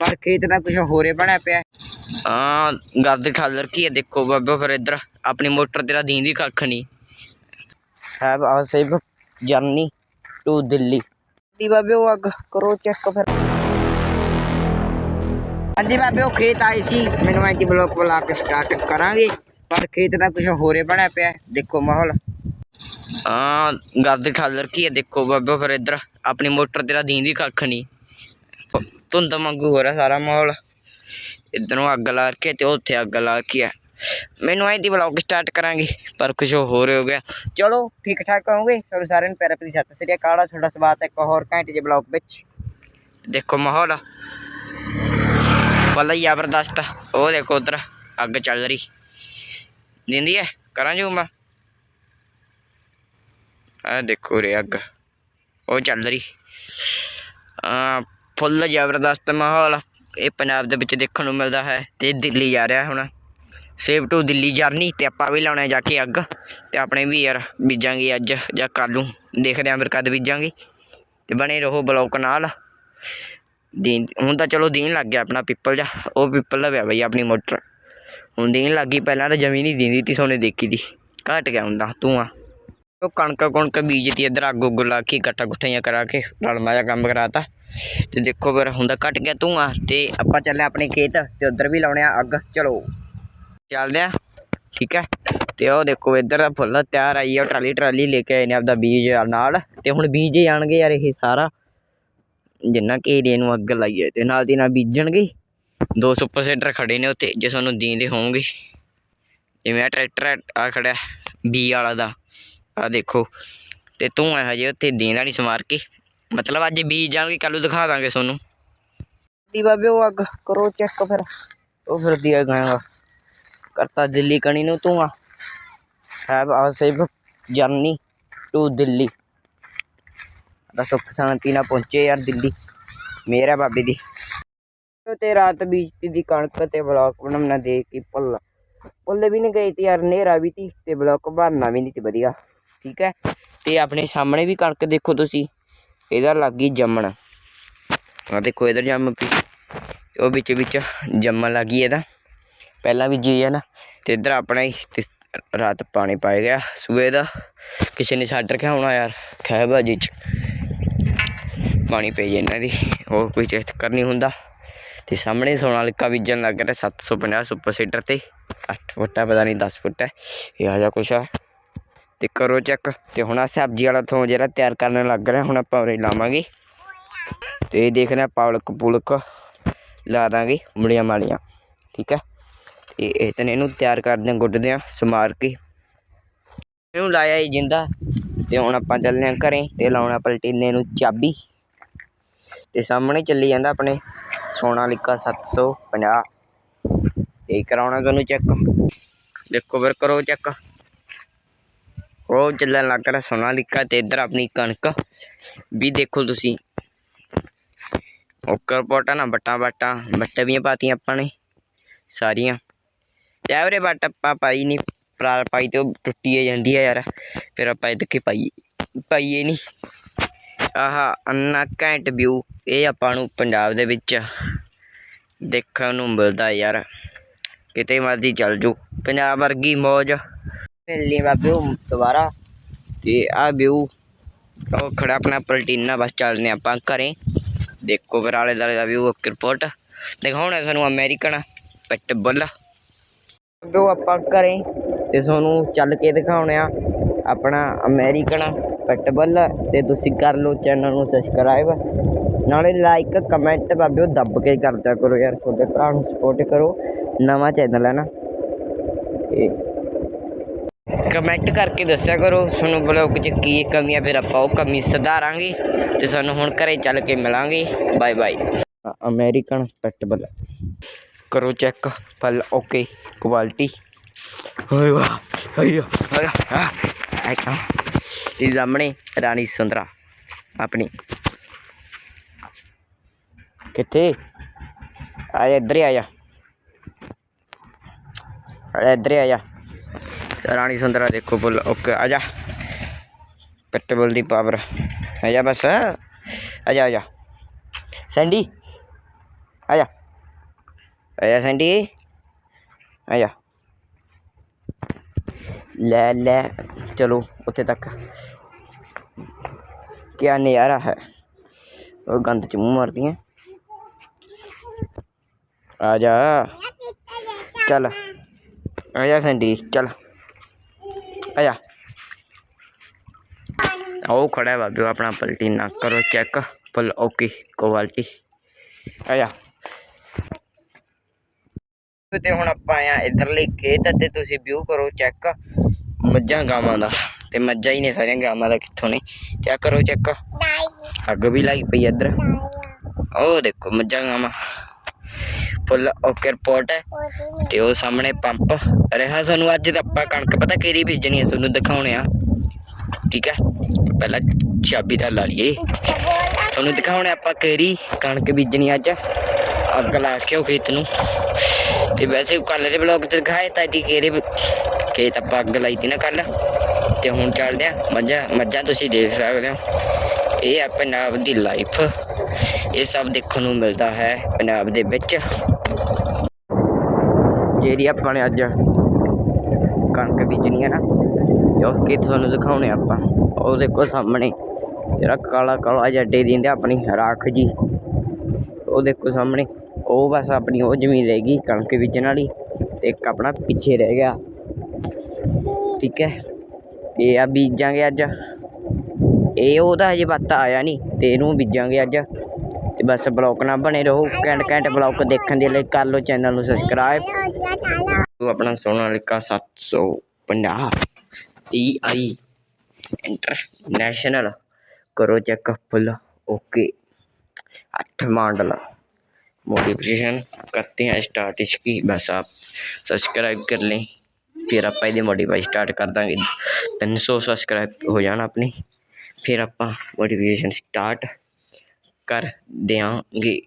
ਪਰ ਖੇਤ ਦਾ ਕੁਝ ਹੋਰੇ ਬਣਿਆ ਪਿਆ? ਹਾਂ ਗਰਦ ਠਾਲਰ ਕੀ ਹੈ? ਦੇਖੋ ਬਾਬਾ ਫਿਰ ਇੱਧਰ ਆਪਣੀ ਮੋਟਰ ਤੇਰਾ ਦੀਂਦੀ ਕੱਖ ਨਹੀਂ have a safe journey to Delhi. ਦੀ ਬਾਬੇ ਉਹ ਅੱਗ ਕਰੋ ਚੈੱਕ ਫਿਰ। ਹਾਂਜੀ ਬਾਬੇ ਉਹ ਖੇਤ ਆਏ ਸੀ। ਮੈਨੂੰ ਐਂ ਕਿ ਬਲੌਕ ਬੁਲਾ ਕੇ ਸਟਾਰਟ ਕਰਾਂਗੇ। ਪਰ ਖੇਤ ਦਾ ਕੁਝ ਹੋਰੇ ਬਣਿਆ ਪਿਆ? ਦੇਖੋ ਮਾਹੌਲ। ਹਾਂ ਗਰਦ ਠਾਲਰ ਕੀ ਹੈ? ਦੇਖੋ ਬਾਬਾ ਫਿਰ ਇੱਧਰ ਆਪਣੀ ਮੋਟਰ ਤੇਰਾ ਦੀਂਦੀ ਕੱਖ ਨਹੀਂ ਧੁੰਦ ਵਾਂਗੂ ਹੋ ਰਿਹਾ ਸਾਰਾ ਮਾਹੌਲ। ਇੱਧਰੋਂ ਅੱਗ ਲਾ ਕੇ ਤੇ ਉੱਥੇ ਅੱਗ ਲਾ ਕੇ ਆ। ਮੈਨੂੰ ਐਂ ਦੀ ਬਲੌਗ ਸਟਾਰਟ ਕਰਾਂਗੇ, ਪਰ ਕੁਝ ਹੋਰ ਹੋ ਗਿਆ। ਚਲੋ ਠੀਕ ਠਾਕ ਹੋਗੇ ਤੁਹਾਨੂੰ ਸਾਰਿਆਂ ਨੂੰ ਪਿਆਰ ਭਰੀ ਸਤਿ ਸ੍ਰੀ ਅਕਾਲ। ਤੁਹਾਡਾ ਸਵਾਗਤ ਹੈ ਇੱਕ ਹੋਰ ਘੰਟੇ ਦੇ ਬਲੌਗ ਵਿੱਚ। ਦੇਖੋ ਮਾਹੌਲ। ਬੜਾ ਜ਼ਬਰਦਸਤ ਉਹ ਦੇਖੋ ਉਧਰ ਅੱਗ ਚੱਲ ਰਹੀ। ਦਿੰਦੀ ਹੈ ਕਰਾਂ ਜੂ ਮੈਂ ਆ ਦੇਖੋ ਰੇ ਅੱਗ। ਉਹ ਚੱਲ ਰਹੀ। ਆ ਫੁੱਲ ਜ਼ਬਰਦਸਤ ਮਾਹੌਲ ਇਹ ਪੰਜਾਬ ਦੇ ਵਿੱਚ ਦੇਖਣ ਨੂੰ ਮਿਲਦਾ ਹੈ ਤੇ ਦਿੱਲੀ ਜਾ ਰਿਹਾ ਹੁਣ। ਸੇਵ ਟੂ ਦਿੱਲੀ ਜਰਨੀ ਤੇ ਆਪਾਂ ਵੀ ਲਾਉਣਾ ਜਾ ਕੇ ਅੱਗ ਤੇ ਆਪਣੇ ਵੀ ਯਾਰ ਬੀਜਾਂਗੇ ਅੱਜ ਜਾਂ ਕੱਲ੍ਹ ਨੂੰ। ਦੇਖਦੇ ਆਂ ਫਿਰ ਕਦ ਬੀਜਾਂਗੇ ਤੇ ਬਣੇ ਰਹੋ ਬਲੌਕ ਨਾਲ। ਦੀਨ, ਹੁਣ ਤਾਂ ਚਲੋ ਦੀਨ ਲੱਗ ਗਿਆ ਆਪਣਾ ਪਿੱਪਲ ਜਾ ਉਹ ਪਿੱਪਲ ਦਾ ਪਿਆ ਬਈ ਆਪਣੀ ਮੋਟਰ। ਹੁਣ ਦੀਨ ਲੱਗ ਗਈ, ਪਹਿਲਾਂ ਤਾਂ ਜਮੀ ਨਹੀਂ ਦੀਂਦੀ ਤੀ ਸੋਨੇ ਦੇਖੀ ਦੀ। ਘਟ ਗਿਆ ਹੁੰਦਾ ਤੂੰ ਆ ਉਹ ਕਣਕ ਕਣਕ ਬੀਜਤੀ, ਇੱਧਰ ਅੱਗ ਉੱਗ ਲਾ ਕੇ ਗੱਟਾ ਗੁੱਠੀਆਂ ਕਰਾ ਕੇ ਰਲਮਾ ਜਿਹਾ ਕੰਮ ਕਰਾਤਾ। ਤੇ ਦੇਖੋ ਫਿਰ ਹੁੰਦਾ ਘਟ ਗਿਆ ਤੂੰ ਤੇ ਆਪਾਂ ਚੱਲੇ ਆਪਣੇ ਖੇਤ ਤੇ ਉਧਰ ਵੀ ਲਾਉਣੇ ਆ ਅੱਗ, ਚਲੋ। ਚੱਲਦੇ ਆ, ਠੀਕ ਹੈ? ਤੇ ਉਹ ਦੇਖੋ ਇੱਧਰ ਦਾ ਫੁੱਲ ਤਿਆਰ ਆਈ ਆ ਟਰਾਲੀ ਟਰਾਲੀ ਲੈ ਕੇ ਆਏ ਨੇ ਆਪਦਾ ਬੀਜ ਨਾਲ ਤੇ ਹੁਣ ਬੀਜ ਜਾਣਗੇ ਯਾਰ ਇਹ ਸਾਰਾ। ਜਿੰਨਾ ਘੇਰੇ ਨੂੰ ਅੱਗ ਲਾਈਏ ਤੇ ਨਾਲ ਦੀ ਨਾਲ ਬੀਜਣਗੇ। ਦੋ ਸੁਪਰ ਸੀਡਰ ਖੜੇ ਨੇ ਉੱਥੇ, ਜੇ ਤੁਹਾਨੂੰ ਦੀਂਦੇ ਹੋਣਗੇ ਜਿਵੇਂ ਆ ਟਰੈਕਟਰ ਆ ਖੜਿਆ, ਬੀ ਵਾਲਾ ਦਾ। ਆ ਦੇਖੋ, ਤੇ ਤੂੰ ਹਜੇ ਉੱਥੇ ਦੀਂਦਾ ਨਹੀਂ ਸਮਾਰ ਕੇ ਮਤਲਬ ਅੱਜ ਬੀਜ ਜਾਣਗੇ, ਕੱਲ੍ਹ ਨੂੰ ਦਿਖਾ ਦਾਂਗੇ ਤੁਹਾਨੂੰ। ਦੀ ਬਾਬੇ, ਉਹ ਅੱਗ, ਕਰੋ ਚੈੱਕ ਫਿਰ। ਉਹ ਫਿਰਦੀ ਆ ਗਾਂਗਾ ਕਰਤਾ ਦਿੱਲੀ ਕਣੀ ਨੂੰ ਤੂੰ ਆ have a safe journey to Delhi. ਦਾ ਸੁੱਖ ਸ਼ਾਂਤੀ ਨਾਲ ਪਹੁੰਚੇ ਯਾਰ ਦਿੱਲੀ। ਮੇਰਾ ਬਾਬੇ ਦੀ। ਤੇ ਰਾਤ ਬੀਜਤੀ ਦੀ ਕਣਕ ਤੇ ਬਲੌਕ ਬਣਾਉਣਾ ਦੇ ਕੇ ਪੁੱਲ। ਪੁੱਲ ਵੀ ਨਹੀਂ ਗਏ ਤੇ ਯਾਰ ਨੇਰਾ ਵੀ ਤੀ ਤੇ ਬਲੌਕ ਭਰਨਾ ਵੀ ਨਹੀਂ ਤੇ ਵਧੀਆ। ਠੀਕ ਹੈ? ਤੇ ਆਪਣੇ ਸਾਹਮਣੇ ਵੀ ਕਣਕ ਦੇਖੋ ਤੁਸੀਂ। ਇਹਦਾ ਲੱਗ ਗਈ ਜੰਮਣ। ਆ ਦੇਖੋ ਇਧਰ ਜੰਮ ਪਈ। ਉਹ ਵਿੱਚ ਵਿੱਚ ਜੰਮਣ ਲੱਗੀ ਇਹਦਾ। ਪਹਿਲਾਂ ਵੀ ਜੀ ਹੈ ਨਾ, ਤੇ ਇਧਰ ਆਪਣਾ ਹੀ ਤੇ ਰਾਤ ਪਾਣੀ ਪਾਇਆ ਗਿਆ। ਸੂਏ ਦਾ। ਕਿਸੇ ਨੇ ਛੱਡ ਰੱਖਿਆ ਹੋਣਾ ਯਾਰ, ਖਹਿ ਬਾਜੀ ਚ। ਪਾਣੀ ਪਈ ਇਹਨਾਂ ਦੀ, ਹੋਰ ਕੋਈ ਚੱਕਰ ਨਹੀਂ ਹੁੰਦਾ। ਤੇ ਸਾਹਮਣੇ ਸੋਨਾਲਿਕਾ ਬੀਜਣ ਲੱਗ ਰਿਹਾ 750 ਸੁਪਰ ਸੀਡਰ ਤੇ। 8 ਹੈ, ਪਤਾ ਨਹੀਂ 10 ਫੁੱਟ ਹੈ। ਇਹ ਆ ਜਾ ਕੁਛ ਆ। ਤੇ ਕਰੋ ਚੈੱਕ ਤੇ ਹੁਣ ਆ ਸਬਜ਼ੀ ਵਾਲਾ ਥੋਂ ਜਿਹੜਾ ਤਿਆਰ ਕਰਨ ਲੱਗ ਰਿਹਾ, ਹੁਣ ਆਪਾਂ ਉਰੇ ਲਾਵਾਂਗੇ। ਤੇ ਇਹ ਦੇਖਣਾ ਪਾਲਕ ਪੁਲਕ ਲਾ ਦਾਂਗੇ ਮੁੜੀਆਂ ਮਾਲੀਆਂ, ਠੀਕ ਹੈ? ਤੇ ਇਹ ਤਨੇ ਇਹਨੂੰ ਤਿਆਰ ਕਰਦੇ ਹਾਂ, ਗੁੱਡਦੇ ਹਾਂ, ਸਮਾਰ ਕੇ। ਇਹਨੂੰ ਲਾਇਆ ਹੀ ਜਿੰਦਾ, ਤੇ ਹੁਣ ਆਪਾਂ ਚੱਲਦੇ ਹਾਂ ਘਰੇ ਤੇ ਲਾਉਣਾ ਪਲਟੀਨੇ ਨੂੰ ਚਾਬੀ। ਤੇ ਸਾਹਮਣੇ ਚੱਲੀ ਜਾਂਦਾ ਆਪਣੇ ਸੋਨਾਲਿਕਾ 750 ਇਹ ਕਰਾਉਣਾ ਤੁਹਾਨੂੰ ਚੈੱਕ ਦੇਖੋ ਫਿਰ ਕਰੋ ਚੈੱਕ ਉਹ ਚੱਲਣ ਲੱਗ ਰਿਹਾ ਸੋਨਾਲਿਕਾ ਤੇ ਇੱਧਰ ਆਪਣੀ ਕਣਕ। ਵੀ ਦੇਖੋ ਤੁਸੀਂ। ਓਕਰ ਪੋਟਾ ਨਾ ਬੱਟਾਂ ਬਾਟਾਂ ਬੱਟਾਂ ਵੀ ਪਾਤੀਆਂ ਆਪਾਂ ਨੇ, ਸਾਰੀਆਂ। ਤੇ ਐਵਰੇ ਬੱਟ ਆਪਾਂ ਪਾਈ ਨਹੀਂ ਪਰਾਲ ਪਾਈ ਤੇ ਉਹ ਟੁੱਟੀ ਹੀ ਜਾਂਦੀ ਹੈ ਯਾਰ। ਫਿਰ ਆਪਾਂ ਇਹਦੇ ਕੇ ਪਾਈ, ਪਾਈਏ ਨਹੀਂ ਆਹਾ ਅੰਨਾ ਘੈਂਟ ਵਿਊ, ਇਹ ਆਪਾਂ ਨੂੰ ਪੰਜਾਬ ਦੇ ਵਿੱਚ ਦੇਖਣ ਨੂੰ ਮਿਲਦਾ ਯਾਰ। ਕਿਤੇ ਮਰਜ਼ੀ ਚੱਲ ਜੂ ਪੰਜਾਬ ਵਰਗੀ ਮੌਜ। ਮਿਲਣੀ ਬਾਬੇ ਉਹ ਦੁਬਾਰਾ। ਤੇ ਆ ਵਿਊ, ਉਹ ਖੜਾ ਆਪਣਾ ਪਲਟੀਨਾ ਬਸ ਚੱਲਦੇ ਹਾਂ ਆਪਾਂ ਘਰੇ। ਦੇਖੋ ਫਿਰ ਆਲੇ ਦੁਆਲੇ ਦਾ ਵਿਊ ਰਿਪੋਰਟ ਦਿਖਾਉਣਾ ਸਾਨੂੰ ਅਮਰੀਕਨ ਪਿਟਬੁੱਲ ਜੋ ਆਪਾਂ ਕਰੇ ਤੇ ਤੁਹਾਨੂੰ ਚੱਲ ਕੇ ਦਿਖਾਉਣੇ ਆ ਆਪਣਾ ਅਮਰੀਕਨ ਪਿਟਬੁੱਲ ਤੇ ਤੁਸੀਂ ਕਰ ਲਓ ਚੈਨਲ ਨੂੰ ਸਬਸਕ੍ਰਾਈਬ ਨਾਲੇ ਲਾਈਕ ਕਮੈਂਟ ਬਾਬਿਓ ਦੱਬ ਕੇ ਕਰਦਿਆ ਕਰੋ ਯਾਰ, ਤੁਹਾਡੇ ਭਰਾ ਨੂੰ ਸਪੋਰਟ ਕਰੋ। ਨਵਾਂ ਚੈਨਲ ਹੈ ਨਾ। ਤੇ ਕਮੈਂਟ ਕਰਕੇ ਦੱਸਿਆ ਕਰੋ ਤੁਹਾਨੂੰ ਬਲੌਗ 'ਚ ਕੀ ਕਮੀਆਂ ਫਿਰ ਆਪਾਂ ਉਹ ਕਮੀ ਸੁਧਾਰਾਂਗੇ ਤੇ ਸਾਨੂੰ ਹੁਣ ਘਰੇ ਚੱਲ ਕੇ ਮਿਲਾਂਗੇ। ਬਾਏ ਬਾਏ ਅਮਰੀਕਨ ਪਿਟਬੁੱਲ ਕਰੋ ਚੈੱਕ ਫਲ ਓਕੇ ਕੁਆਲਿਟੀ ਹੋਏ ਵਾਹ ਹਈਆ ਆਇਆ ਇਹ ਸਾਹਮਣੇ ਰਾਣੀ ਸੁੰਦਰਾ ਆਪਣੀ। ਕਿੱਥੇ? ਆ ਇੱਧਰ ਆ ਜਾ। ਇੱਧਰ ਆ ਜਾ। ਰਾਣੀ ਸੁੰਦਰਾ ਦੇਖੋ ਬੁੱਲ ਓਕੇ ਆ ਜਾ ਪਿੱਟਬੁੱਲ ਦੀ ਪਾਵਰ ਆ ਜਾ ਬਸ ਆ ਜਾ ਆ ਜਾ ਸੈਂਡੀ ਆ ਜਾ ਆ ਜਾ ਸੈਂਡੀ ਆ ਜਾ ਲੈ ਲੈ ਚਲੋ ਉੱਥੇ ਤੱਕ ਕੀ ਨਜ਼ਾਰਾ ਹੈ ਉਹ ਗੰਦ ਚ ਮੂੰਹ ਮਾਰਦੀਆਂ ਆ ਜਾ ਚੱਲ ਆ ਜਾ ਸੈਂਡੀ ਚੱਲ ਆ ਜਾ ਉਹ ਖੜਾ ਹੈ ਬਾਬੇ ਉਹ ਆਪਣਾ ਪਲਟੀ ਨਾ ਕਰੋ ਚੈੱਕ ਫੁੱਲ ਓਕੇ ਕੁਆਲਿਟੀ ਆ ਜਾ ਤੇ ਹੁਣ ਆਪਾਂ ਆਇਆ ਇਧਰਲੇ ਖੇਤ ਤੇ ਤੁਸੀਂ ਵਿਊ ਕਰੋ ਚੈੱਕ ਮੱਝਾਂ ਗਾਵਾਂ ਦਾ ਤੇ ਮੱਝਾਂ ਹੀ ਨੇ ਸਾਰੀਆਂ ਗਾਵਾਂ ਦਾ ਕਿੱਥੋਂ ਨੇ ਚੈੱਕ ਕਰੋ ਚੈੱਕ ਅੱਗ ਵੀ ਲਾਈ ਪਈ ਇੱਧਰ ਉਹ ਦੇਖੋ ਮੱਝਾਂ ਗਾਵਾਂ ਫੁੱਲ ਓਕੇ ਰਿਪੋਰਟ ਤੇ ਉਹ ਸਾਹਮਣੇ ਪੰਪ ਰਿਹਾ ਸਾਨੂੰ ਅੱਜ ਤਾਂ ਆਪਾਂ ਕਣਕ ਪਤਾ ਕਿਹੜੀ ਬੀਜਣੀ ਹੈ ਤੁਹਾਨੂੰ ਦਿਖਾਉਣੇ ਆ। ਠੀਕ ਹੈ। ਪਹਿਲਾਂ ਚਾਬੀ ਤਾਂ ਲਾ ਲਈਏ। ਤੁਹਾਨੂੰ ਦਿਖਾਉਣੇ ਆਪਾਂ ਕਿਹੜੀ ਕਣਕ ਬੀਜਣੀ ਅੱਜ। ਅੱਗ ਲਾ ਕੇ ਉਹ ਖੇਤ ਨੂੰ। ਤੇ ਵੈਸੇ ਕੱਲ ਦੇ ਬਲੌਗ ਚ ਦਿਖਾਏ ਤਾਂ ਜੀ ਕਿਹੜੇ ਖੇਤ ਆਪਾਂ ਅੱਗ ਲਾਈ ਤੀ ਨਾ ਕੱਲ ਤੇ ਹੁਣ ਚੱਲਦੇ ਆ ਮੱਝਾਂ ਮੱਝਾਂ ਤੁਸੀਂ ਦੇਖ ਸਕਦੇ ਹੋ। ਇਹ ਹੈ ਪੰਜਾਬ ਦੀ ਲਾਈਫ ਇਹ ਸਭ ਦੇਖਣ ਨੂੰ ਮਿਲਦਾ ਹੈ ਪੰਜਾਬ ਦੇ ਵਿੱਚ। ਜਿਹੜੀ ਆਪਾਂ ਨੇ ਅੱਜ ਕਣਕ ਬੀਜਣੀ ਹੈ ਨਾ, ਤੇ ਉਹ ਕਿ ਤੁਹਾਨੂੰ ਦਿਖਾਉਣੇ ਆਪਾਂ। ਉਹ ਦੇਖੋ ਸਾਹਮਣੇ, ਜਿਹੜਾ ਕਾਲਾ ਕਾਲਾ ਜਿਹਾ ਡੇ ਦਿੰਦੇ ਆਪਣੀ, ਰਾਖ ਜੀ। ਉਹ ਦੇਖੋ ਸਾਹਮਣੇ, ਉਹ ਬਸ ਆਪਣੀ ਉਹ ਜ਼ਮੀਨ ਰਹਿ ਗਈ ਕਣਕ ਬੀਜਣ ਵਾਲੀ, ਤੇ ਇੱਕ ਆਪਣਾ ਪਿੱਛੇ ਰਹਿ ਗਿਆ। ਠੀਕ ਹੈ, ਤੇ ਆ ਬੀਜਾਂਗੇ ਅੱਜ। ਇਹ ਉਹਦਾ ਹਜੇ ਪੱਤਾ ਆਇਆ ਨਹੀਂ, ਤੇ ਇਹਨੂੰ ਬੀਜਾਂਗੇ ਅੱਜ। ਤੇ ਬਸ ਬਲੌਕ ਨਾਲ ਬਣੇ ਰਹੋ ਘੈਂਟ ਘੈਂਟ ਬਲੌਕ ਦੇਖਣ ਦੇ ਲਈ ਕਰ ਲਓ ਚੈਨਲ ਨੂੰ ਸਬਸਕ੍ਰਾਈਬ ਉਹ ਆਪਣਾ ਸੋਨਾਲਿਕਾ 750 TI इंटरनेशनल करो चेक फुल ओके आठ मॉडल मॉडिफिकेशन करते हैं स्टार्ट इसकी बस आप सब्सक्राइब कर लें फिर आप ਇਹਦੀ ਮੋਡੀਫਾਈ ਸਟਾਰਟ ਕਰ ਦਾਂਗੇ 300 ਸਬਸਕ੍ਰਾਈਬ ਹੋ ਜਾਣਾ ਆਪਣੀ ਫਿਰ ਆਪਾਂ ਮੋਡੀਫਿਕੇਸ਼ਨ ਸਟਾਰਟ ਕਰ ਦਿਆਂਗੇ।